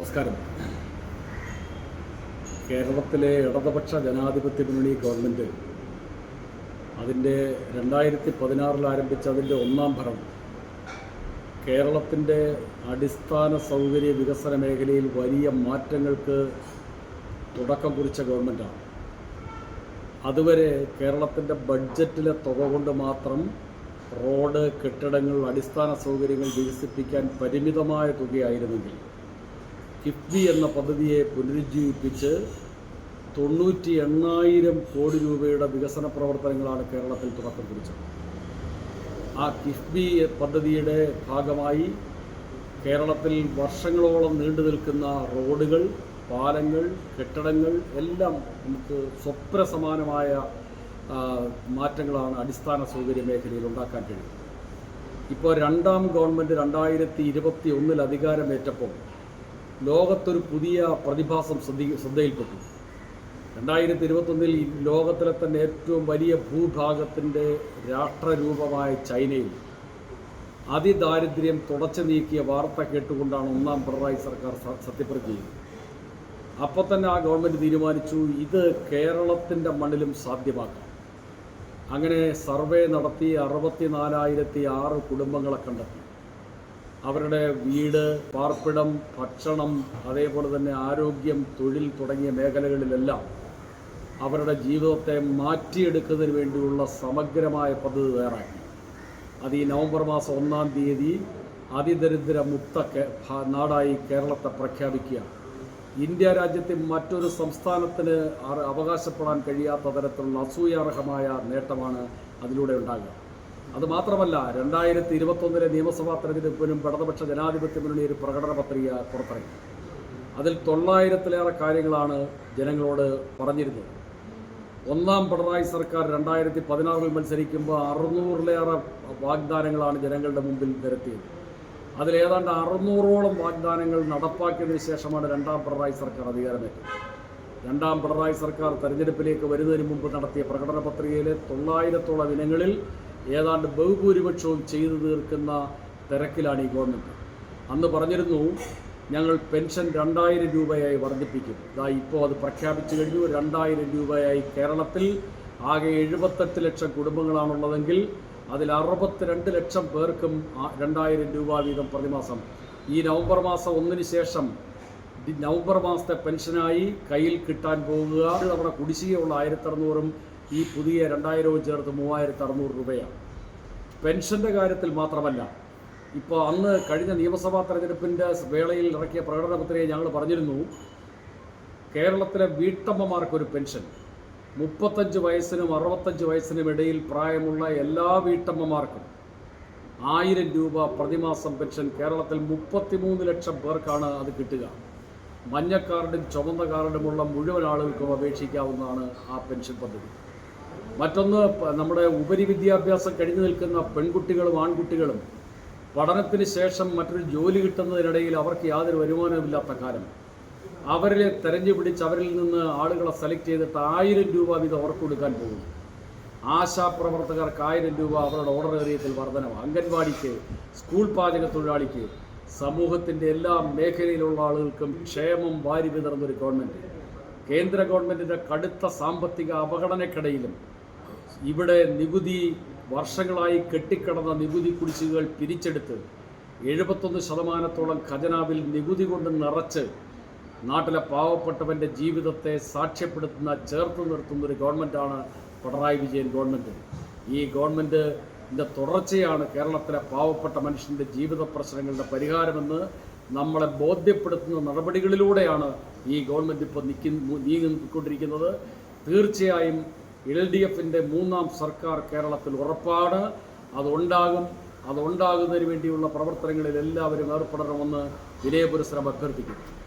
നമസ്കാരം. കേരളത്തിലെ ഇടതുപക്ഷ ജനാധിപത്യ മുന്നണി ഗവൺമെന്റ് അതിന്റെ രണ്ടായിരത്തി പതിനാറിൽ ആരംഭിച്ച അതിന്റെ ഒന്നാം ഭരണം കേരളത്തിന്റെ അടിസ്ഥാന സൗകര്യ വികസന മേഖലയിൽ വലിയ മാറ്റങ്ങൾക്ക് തുടക്കം കുറിച്ച ഗവൺമെന്റാണ് അതുവരെ കേരളത്തിന്റെ ബഡ്ജറ്റിലെ തുക കൊണ്ട് മാത്രം റോഡ് കെട്ടിടങ്ങൾ അടിസ്ഥാന സൗകര്യങ്ങൾ വികസിപ്പിക്കാൻ പരിമിതമായ തുകയായിരുന്നെങ്കിൽ കിഫ്ബി എന്ന പദ്ധതിയെ പുനരുജ്ജീവിപ്പിച്ച് തൊണ്ണൂറ്റി എണ്ണായിരം കോടി രൂപയുടെ വികസന പ്രവർത്തനങ്ങളാണ് കേരളത്തിൽ തുടക്കം കുറിച്ചത്. ആ കിഫ്ബി പദ്ധതിയുടെ ഭാഗമായി കേരളത്തിൽ വർഷങ്ങളോളം നീണ്ടു നിൽക്കുന്ന റോഡുകൾ പാലങ്ങൾ കെട്ടിടങ്ങൾ എല്ലാം നമുക്ക് സ്വപ്ന സമാനമായ മാറ്റങ്ങളാണ് അടിസ്ഥാന സൗകര്യ മേഖലയിൽ ഉണ്ടാക്കാൻ കഴിയും ഇപ്പോൾ രണ്ടാം ഗവൺമെന്റ് രണ്ടായിരത്തി ഇരുപത്തി ഒന്നിൽ അധികാരമേറ്റപ്പോൾ ലോകത്തൊരു പുതിയ പ്രതിഭാസം ശ്രദ്ധി ശ്രദ്ധയിൽപ്പെട്ടു. രണ്ടായിരത്തി ഇരുപത്തൊന്നിൽ ലോകത്തിലെ തന്നെ ഏറ്റവും വലിയ ഭൂഭാഗത്തിന്റെ രാഷ്ട്രരൂപമായ ചൈനയിൽ അതിദാരിദ്ര്യം തുടച്ചു നീക്കിയ വാർത്ത കേട്ടുകൊണ്ടാണ് ഒന്നാം പിണറായി സർക്കാർ സത്യപ്രതി സത്യപ്രതിജ്ഞ അപ്പോൾ തന്നെ ആ ഗവൺമെന്റ് തീരുമാനിച്ചു ഇത് കേരളത്തിന്റെ മണ്ണിലും സാധ്യമാക്കാം. അങ്ങനെ സർവേ നടത്തി അറുപത്തി നാലായിരത്തി ആറ് കുടുംബങ്ങളെ കണ്ടെത്തി. അവരുടെ വീട് പാർപ്പിടം ഭക്ഷണം അതേപോലെ തന്നെ ആരോഗ്യം തൊഴിൽ തുടങ്ങിയ മേഖലകളിലെല്ലാം അവരുടെ ജീവിതത്തെ മാറ്റിയെടുക്കുന്നതിന് വേണ്ടിയുള്ള സമഗ്രമായ പദ്ധതി തയ്യാറാക്കി. അത് ഈ നവംബർ മാസം ഒന്നാം തീയതി അതിദരിദ്ര മുക്ത നാടായി കേരളത്തെ പ്രഖ്യാപിക്കുക ഇന്ത്യ രാജ്യത്തെ മറ്റൊരു സംസ്ഥാനത്തിന് അവകാശപ്പെടാൻ കഴിയാത്ത തരത്തിലുള്ള അസൂയാർഹമായ നേട്ടമാണ് അതിലൂടെ ഉണ്ടാകുക. അത് മാത്രമല്ല രണ്ടായിരത്തി ഇരുപത്തൊന്നിലെ നിയമസഭാ തെരഞ്ഞെടുപ്പിനും ഇടതുപക്ഷ ജനാധിപത്യ മുന്നണി ഒരു പ്രകടന പത്രിക പുറത്തിറങ്ങി. അതിൽ തൊള്ളായിരത്തിലേറെ കാര്യങ്ങളാണ് ജനങ്ങളോട് പറഞ്ഞിരുന്നത്. ഒന്നാം പിണറായി സർക്കാർ രണ്ടായിരത്തി പതിനാറിൽ മത്സരിക്കുമ്പോൾ അറുന്നൂറിലേറെ വാഗ്ദാനങ്ങളാണ് ജനങ്ങളുടെ മുമ്പിൽ നിരത്തിയത്. അതിലേതാണ്ട് അറുന്നൂറോളം വാഗ്ദാനങ്ങൾ നടപ്പാക്കിയതിനു ശേഷമാണ് രണ്ടാം പിണറായി സർക്കാർ അധികാരമേറ്റത്. രണ്ടാം പിണറായി സർക്കാർ തെരഞ്ഞെടുപ്പിലേക്ക് വരുന്നതിന് മുമ്പ് നടത്തിയ പ്രകടന പത്രികയിലെ തൊള്ളായിരത്തോളം ഇനങ്ങളിൽ ഏതാണ്ട് ബഹുഭൂരിപക്ഷവും ചെയ്തു തീർക്കുന്ന തിരക്കിലാണ് ഈ ഗവൺമെന്റ് അന്ന് പറഞ്ഞിരുന്നു ഞങ്ങൾ പെൻഷൻ രണ്ടായിരം രൂപയായി വർദ്ധിപ്പിക്കും. ഇതാ ഇപ്പോൾ അത് പ്രഖ്യാപിച്ചു കഴിഞ്ഞു. രണ്ടായിരം രൂപയായി കേരളത്തിൽ ആകെ എഴുപത്തെട്ട് ലക്ഷം കുടുംബങ്ങളാണുള്ളതെങ്കിൽ അതിൽ അറുപത്തിരണ്ട് ലക്ഷം പേർക്കും രണ്ടായിരം രൂപ വീതം പ്രതിമാസം. ഈ നവംബർ മാസം ഒന്നിന് ശേഷം നവംബർ മാസത്തെ പെൻഷനായി കയ്യിൽ കിട്ടാൻ പോകുക. നമ്മുടെ കുടിശ്ശികയുള്ള ആയിരത്തി അറുന്നൂറും ഈ പുതിയ രണ്ടായിരവും ചേർത്ത് മൂവായിരത്തി അറുന്നൂറ് രൂപയാണ്. പെൻഷന്റെ കാര്യത്തിൽ മാത്രമല്ല ഇപ്പോൾ അന്ന് കഴിഞ്ഞ നിയമസഭാ തെരഞ്ഞെടുപ്പിന്റെ വേളയിൽ ഇറക്കിയ പ്രകടന പത്രികയിൽ ഞങ്ങൾ പറഞ്ഞിരുന്നു കേരളത്തിലെ വീട്ടമ്മമാർക്കൊരു പെൻഷൻ. മുപ്പത്തഞ്ച് വയസ്സിനും അറുപത്തഞ്ച് വയസ്സിനും ഇടയിൽ പ്രായമുള്ള എല്ലാ വീട്ടമ്മമാർക്കും ആയിരം രൂപ പ്രതിമാസം പെൻഷൻ കേരളത്തിൽ മുപ്പത്തിമൂന്ന് ലക്ഷം പേർക്കാണ് അത് കിട്ടുക. മഞ്ഞ കാർഡും ചുവന്ന കാർഡുമുള്ള മുഴുവൻ ആളുകൾക്കും അപേക്ഷിക്കാവുന്നതാണ് ആ പെൻഷൻ പദ്ധതി. മറ്റൊന്ന് നമ്മുടെ ഉപരി വിദ്യാഭ്യാസം കഴിഞ്ഞു നിൽക്കുന്ന പെൺകുട്ടികളും ആൺകുട്ടികളും പഠനത്തിന് ശേഷം മറ്റൊരു ജോലി കിട്ടുന്നതിനിടയിൽ അവർക്ക് യാതൊരു വരുമാനവുമില്ലാത്ത കാലം. അവരെ തെരഞ്ഞു പിടിച്ച് അവരിൽ നിന്ന് ആളുകളെ സെലക്ട് ചെയ്തിട്ട് ആയിരം രൂപ വീതം അവർക്ക് കൊടുക്കാൻ പോകും ആശാപ്രവർത്തകർക്ക് ആയിരം രൂപ അവരുടെ ഓർഡർ ഏരിയത്തിൽ വർധനവ്. അംഗൻവാടിക്ക് സ്കൂൾ പാചക തൊഴിലാളിക്ക് സമൂഹത്തിന്റെ എല്ലാ മേഖലയിലുള്ള ആളുകൾക്കും ക്ഷേമം വാരി വിതർന്നൊരു ഗവൺമെന്റ് കേന്ദ്ര ഗവൺമെന്റിന്റെ കടുത്ത സാമ്പത്തിക അപകടനക്കിടയിലും ഇവിടെ നികുതി വർഷങ്ങളായി കെട്ടിക്കിടന്ന നികുതി കുടിശ്ശികകൾ പിരിച്ചെടുത്ത് എഴുപത്തൊന്ന് ശതമാനത്തോളം ഖജനാവിൽ നികുതി കൊണ്ട് നിറച്ച് നാട്ടിലെ പാവപ്പെട്ടവന്റെ ജീവിതത്തെ സാക്ഷ്യപ്പെടുത്തുന്ന ചേർത്ത് നിർത്തുന്ന ഒരു ഗവൺമെന്റാണ് പിണറായി വിജയൻ ഗവൺമെന്റ് ഈ ഗവൺമെന്റിന്റെ തുടർച്ചയാണ് കേരളത്തിലെ പാവപ്പെട്ട മനുഷ്യന്റെ ജീവിത പ്രശ്നങ്ങളുടെ പരിഹാരമെന്ന് നമ്മളെ ബോധ്യപ്പെടുത്തുന്ന നടപടികളിലൂടെയാണ് ഈ ഗവൺമെന്റ് ഇപ്പോൾ നിൽക്കുന്ന നീങ്ങിക്കൊണ്ടിരിക്കുന്നത്. തീർച്ചയായും എൽ ഡി എഫിന്റെ മൂന്നാം സർക്കാർ കേരളത്തിൽ ഉറപ്പാണ്. അതുണ്ടാകും. അതുണ്ടാകുന്നതിന് വേണ്ടിയുള്ള പ്രവർത്തനങ്ങളിൽ എല്ലാവരും ഏർപ്പെടണമെന്ന് വിനയപുരസ്സരം അഭ്യർത്ഥിക്കുന്നു.